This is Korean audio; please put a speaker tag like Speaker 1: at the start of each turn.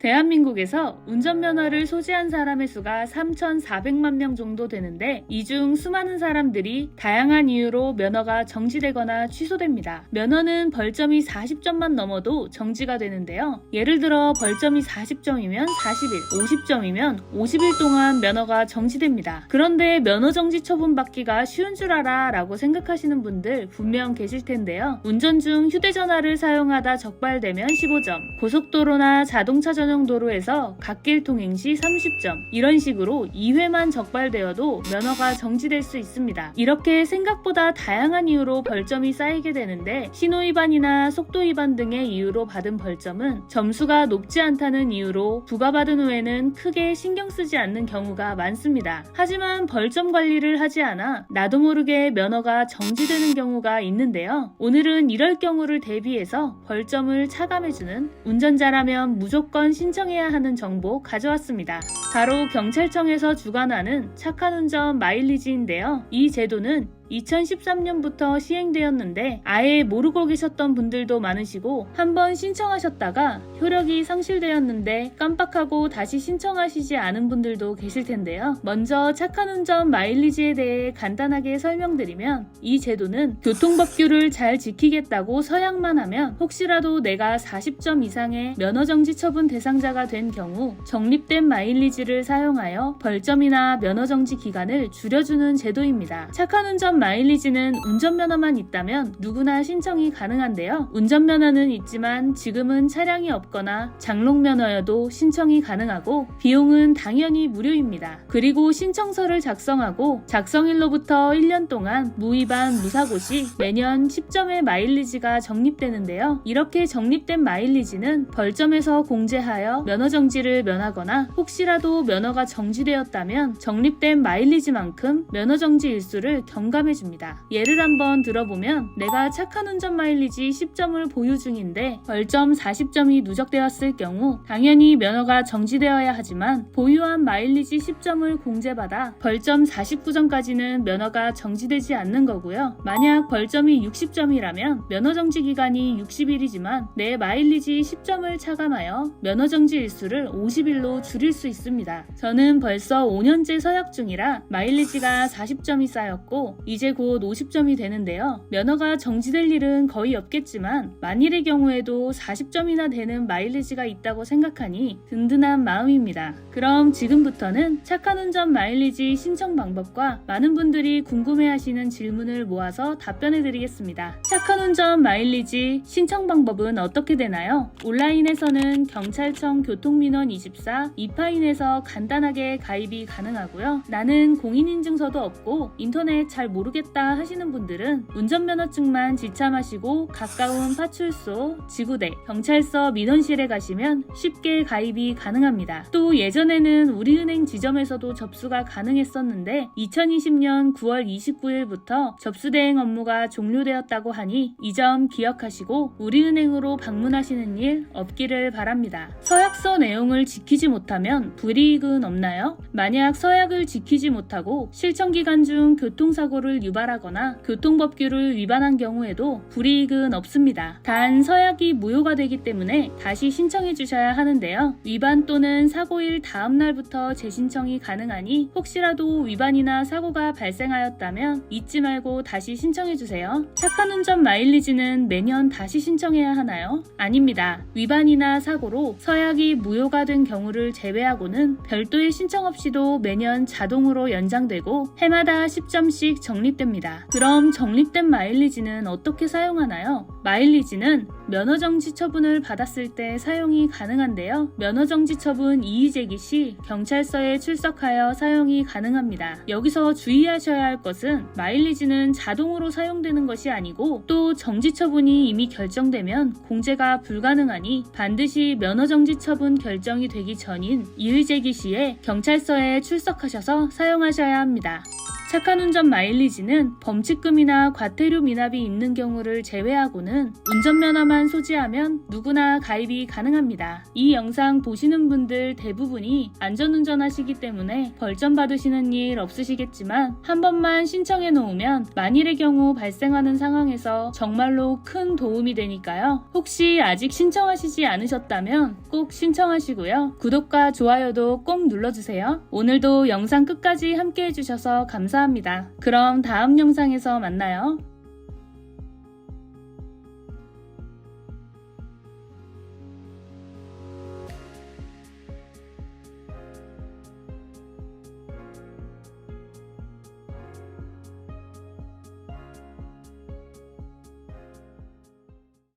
Speaker 1: 대한민국에서 운전면허를 소지한 사람의 수가 3,400만 명 정도 되는데 이 중 수많은 사람들이 다양한 이유로 면허가 정지되거나 취소됩니다. 면허는 벌점이 40점만 넘어도 정지가 되는데요. 예를 들어 벌점이 40점이면 40일, 50점이면 50일 동안 면허가 정지됩니다. 그런데 면허 정지 처분 받기가 쉬운 줄 알아 라고 생각하시는 분들 분명 계실 텐데요. 운전 중 휴대전화를 사용하다 적발되면 15점, 고속도로나 자동차 전용 도로에서 갓길 통행 시 30점, 이런 식으로 2회만 적발되어도 면허가 정지될 수 있습니다. 이렇게 생각보다 다양한 이유로 벌점이 쌓이게 되는데 신호 위반이나 속도 위반 등의 이유로 받은 벌점은 점수가 높지 않다는 이유로 부과받은 후에는 크게 신경 쓰지 않는 경우가 많습니다. 하지만 벌점 관리를 하지 않아 나도 모르게 면허가 정지되는 경우가 있는데요. 오늘은 이럴 경우를 대비해서 벌점을 차감해주는 운전자라면 무조건 신청해야 하는 정보 가져왔습니다. 바로 경찰청에서 주관하는 착한 운전 마일리지인데요. 이 제도는 2013년부터 시행되었는데 아예 모르고 계셨던 분들도 많으시고 한번 신청하셨다가 효력이 상실되었는데 깜빡하고 다시 신청하시지 않은 분들도 계실 텐데요. 먼저 착한 운전 마일리지에 대해 간단하게 설명드리면 이 제도는 교통법규를 잘 지키겠다고 서약만 하면 혹시라도 내가 40점 이상의 면허정지 처분 대상자가 된 경우 적립된 마일리지 를 사용하여 벌점이나 면허 정지 기간을 줄여주는 제도입니다. 착한 운전 마일리지는 운전면허만 있다면 누구나 신청이 가능한데요. 운전면허는 있지만 지금은 차량이 없거나 장롱면허여도 신청이 가능하고 비용은 당연히 무료입니다. 그리고 신청서를 작성하고 작성일로부터 1년 동안 무위반 무사고 시 매년 10점의 마일리지가 적립되는데요. 이렇게 적립된 마일리지는 벌점에서 공제하여 면허 정지를 면하거나 혹시라도 면허가 정지되었다면 적립된 마일리지만큼 면허 정지 일수를 경감해 줍니다. 예를 한번 들어보면 내가 착한 운전 마일리지 10점을 보유 중인데 벌점 40점이 누적되었을 경우 당연히 면허가 정지되어야 하지만 보유한 마일리지 10점을 공제받아 벌점 49점까지는 면허가 정지되지 않는 거고요. 만약 벌점이 60점이라면 면허 정지 기간이 60일이지만 내 마일리지 10점을 차감하여 면허 정지 일수를 50일로 줄일 수 있습니다. 저는 벌써 5년째 서약 중이라 마일리지가 40점이 쌓였고 이제 곧 50점이 되는데요. 면허가 정지될 일은 거의 없겠지만 만일의 경우에도 40점이나 되는 마일리지가 있다고 생각하니 든든한 마음입니다. 그럼 지금부터는 착한 운전 마일리지 신청 방법과 많은 분들이 궁금해하시는 질문을 모아서 답변해 드리겠습니다. 착한 운전 마일리지 신청 방법은 어떻게 되나요? 온라인에서는 경찰청 교통민원 24, 이파인에서 간단하게 가입이 가능하고요. 나는 공인인증서도 없고 인터넷 잘 모르겠다 하시는 분들은 운전면허증만 지참하시고 가까운 파출소, 지구대, 경찰서 민원실에 가시면 쉽게 가입이 가능합니다. 또 예전에는 우리은행 지점에서도 접수가 가능했었는데 2020년 9월 29일부터 접수대행 업무가 종료되었다고 하니 이 점 기억하시고 우리은행으로 방문하시는 일 없기를 바랍니다. 서약서 내용을 지키지 못하면 불이 익은 없나요? 만약 서약을 지키지 못하고 실천 기간 중 교통사고를 유발하거나 교통법규를 위반한 경우에도 불이익은 없습니다. 단 서약이 무효가 되기 때문에 다시 신청해 주셔야 하는데요. 위반 또는 사고일 다음 날부터 재신청이 가능하니 혹시라도 위반이나 사고가 발생하였다면 잊지 말고 다시 신청해 주세요. 착한 운전 마일리지는 매년 다시 신청해야 하나요? 아닙니다. 위반이나 사고로 서약이 무효가 된 경우를 제외하고는 별도의 신청 없이도 매년 자동으로 연장되고 해마다 10점씩 적립됩니다. 그럼 적립된 마일리지는 어떻게 사용하나요? 마일리지는 면허정지 처분을 받았을 때 사용이 가능한데요. 면허정지 처분 이의 제기 시 경찰서에 출석하여 사용이 가능합니다. 여기서 주의하셔야 할 것은 마일리지는 자동으로 사용되는 것이 아니고 또 정지 처분이 이미 결정되면 공제가 불가능하니 반드시 면허정지 처분 결정이 되기 전인 이의 제기 시에 경찰서에 출석하셔서 사용하셔야 합니다. 착한 운전 마일리지는 범칙금이나 과태료 미납이 있는 경우를 제외하고는 운전면허만 번만 소지하면 누구나 가입이 가능합니다. 이 영상 보시는 분들 대부분이 안전운전 하시기 때문에 벌점 받으시는 일 없으시겠지만 한 번만 신청해 놓으면 만일의 경우 발생하는 상황에서 정말로 큰 도움이 되니까요. 혹시 아직 신청하시지 않으셨다면 꼭 신청하시고요. 구독과 좋아요도 꼭 눌러주세요. 오늘도 영상 끝까지 함께 해주셔서 감사합니다. 그럼 다음 영상에서 만나요.